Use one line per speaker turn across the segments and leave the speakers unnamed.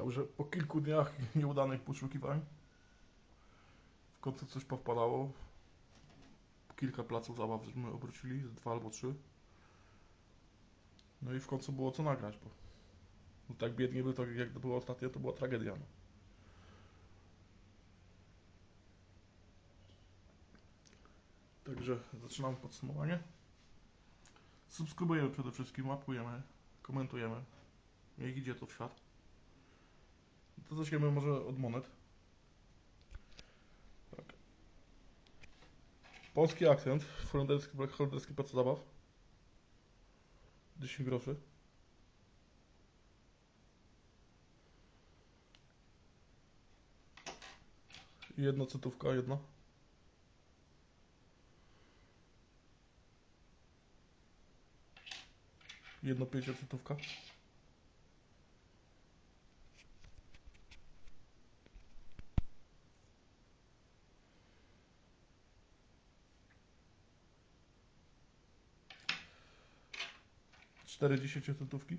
Także po kilku dniach nieudanych poszukiwań w końcu coś powpadało. Kilka placów zabaw żeśmy obrócili, dwa albo trzy. No i w końcu było co nagrać, bo no tak biednie by to jak to było ostatnio, to była tragedia. No. Także zaczynamy podsumowanie. Subskrybujemy przede wszystkim, łapkujemy, komentujemy. Niech idzie to w świat. To zaczniemy może od monet. Tak. Polski akcent, holenderski, holenderski plac zabaw. 10 groszy. Jedna cytówka, jedna. Jedno pięciocytówka. Cztery dziesięciocentówki.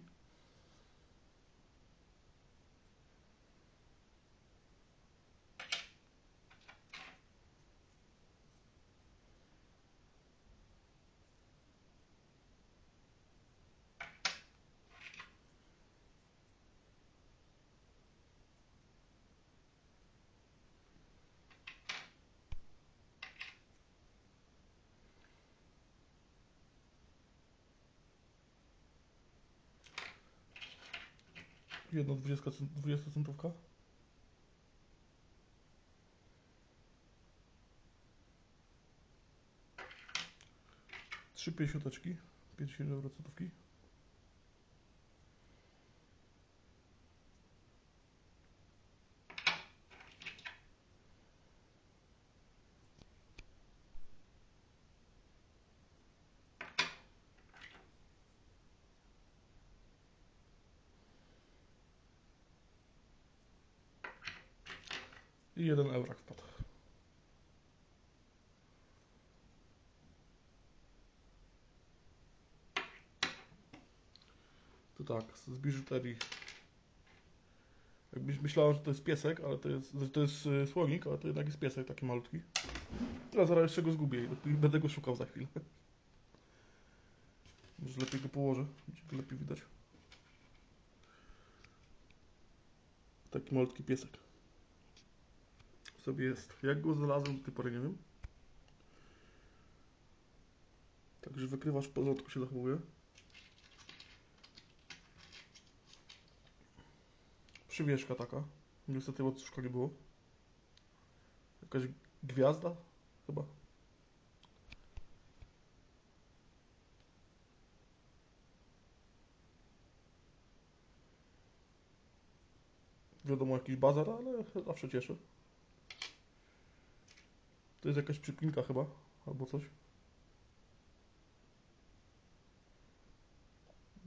Jedna dwudziestka, dwudziestocentówka. Trzy pięćdziesiąteczki, 50 eurocentówki. I jeden eurak wpadł. To tak, z biżuterii. Jakbyś myślała, że to jest piesek, ale to jest, że to jest y, słonik, ale to jednak jest piesek taki malutki. Teraz zaraz jeszcze go zgubię i będę go szukał za chwilę. Może lepiej go położę, będzie lepiej widać. Taki malutki piesek sobie jest. Jak go znalazłem, do tej pory nie wiem. Także wykrywasz w porządku się zachowuje. Przywieszka taka. Niestety łańcuszka nie było. Jakaś gwiazda chyba. Wiadomo jakiś bazar, ale zawsze cieszy. To jest jakaś przypinka chyba, albo coś.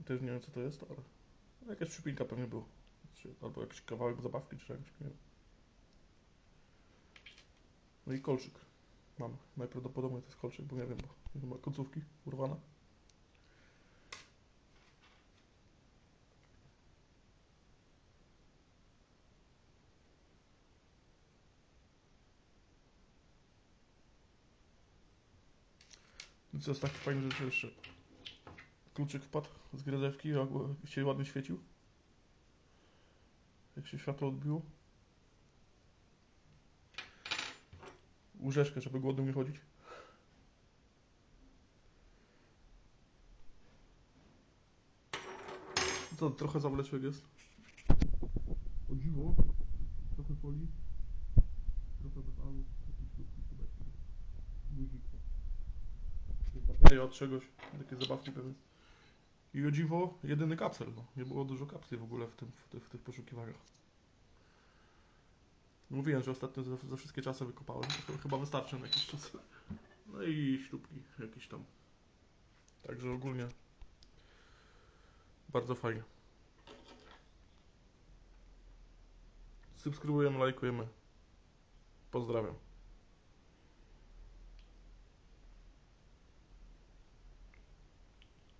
Też nie wiem co to jest, ale jakaś przypinka pewnie była. Albo jakiś kawałek zabawki, czy czegoś, nie wiem. No i kolczyk. Mam. Najprawdopodobniej to jest kolczyk, bo nie wiem, bo nie ma końcówki urwana. Jest taki fajny, że jeszcze kluczyk wpadł z grazewki, a się ładnie świecił. Jak się światło odbiło. Łyżeczkę, żeby głodnym nie chodzić. To trochę zawleczek jest. O dziwo. Trochę folii. Bateria od czegoś. Takie zabawki pewnie. I o dziwo, jedyny kapsel. No. Nie było dużo kapsli w ogóle w, tym, w, tych, w tych poszukiwaniach. Mówiłem, że ostatnio za, za wszystkie czasy wykopałem. Chyba wystarczy na jakiś czas. No i śrubki jakieś tam. Także ogólnie bardzo fajnie. Subskrybujemy, lajkujemy. Pozdrawiam.